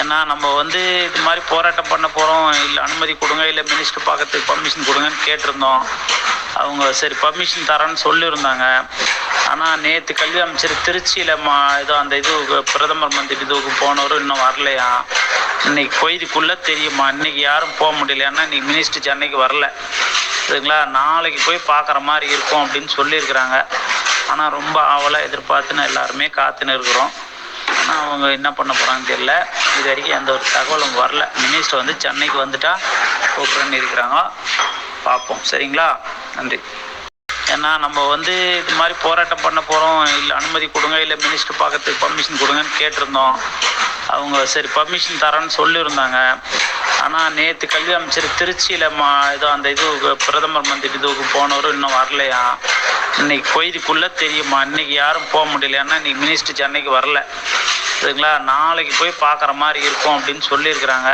ஏன்னா நம்ம வந்து இது மாதிரி போராட்டம் பண்ண போகிறோம் இல்லை அனுமதி கொடுங்க இல்லை மினிஸ்டர் பார்க்கறதுக்கு பர்மிஷன் கொடுங்கன்னு கேட்டிருந்தோம். அவங்க சரி பர்மிஷன் தரேன்னு சொல்லியிருந்தாங்க. ஆனால் நேற்று கல்வி அமைச்சர் திருச்சியில் மா இதோ அந்த இது பிரதமர் மந்திரி இதுவுக்கு போனவரும் இன்னும் வரலையா? இன்னைக்கு கொய்துக்குள்ளே தெரியுமா? இன்னைக்கு யாரும் போக முடியலையான்னா இன்னைக்கு மினிஸ்டர் சென்னைக்கு வரல. சரிங்களா? நாளைக்கு போய் பார்க்குற மாதிரி இருக்கும் அப்படின்னு சொல்லியிருக்கிறாங்க. ஆனால் ரொம்ப ஆவலாக எதிர்பார்த்துன்னு எல்லாருமே காத்துன்னு இருக்கிறோம். ஆனால் அவங்க என்ன பண்ண போகிறாங்கன்னு தெரியல. இது வரைக்கும் எந்த ஒரு தகவலும் வரல. மினிஸ்டர் வந்து சென்னைக்கு வந்துட்டா கூப்பிட்றேன்னு இருக்கிறாங்க. பார்ப்போம். சரிங்களா? நன்றி. ஏன்னா நம்ம வந்து இது மாதிரி போராட்டம் பண்ண போகிறோம் இல்லை அனுமதி கொடுங்க இல்லை மினிஸ்டர் பார்க்கறதுக்கு பர்மிஷன் கொடுங்கன்னு கேட்டிருந்தோம். அவங்க சரி பர்மிஷன் தரேன்னு சொல்லியிருந்தாங்க. ஆனால் நேற்று கல்வி அமைச்சர் திருச்சியில் மா ஏதோ அந்த இது பிரதமர் மந்திரி இதுவுக்கு போனவரும் இன்னும் வரலையா? இன்னைக்கு கொய்துக்குள்ளே தெரியுமா? இன்னைக்கு யாரும் போக முடியலையான்னா இன்னைக்கு மினிஸ்டர் சென்னைக்கு வரல. சரிங்களா நாளைக்கு போய் பார்க்குற மாதிரி இருக்கும் அப்படின்னு சொல்லியிருக்கிறாங்க.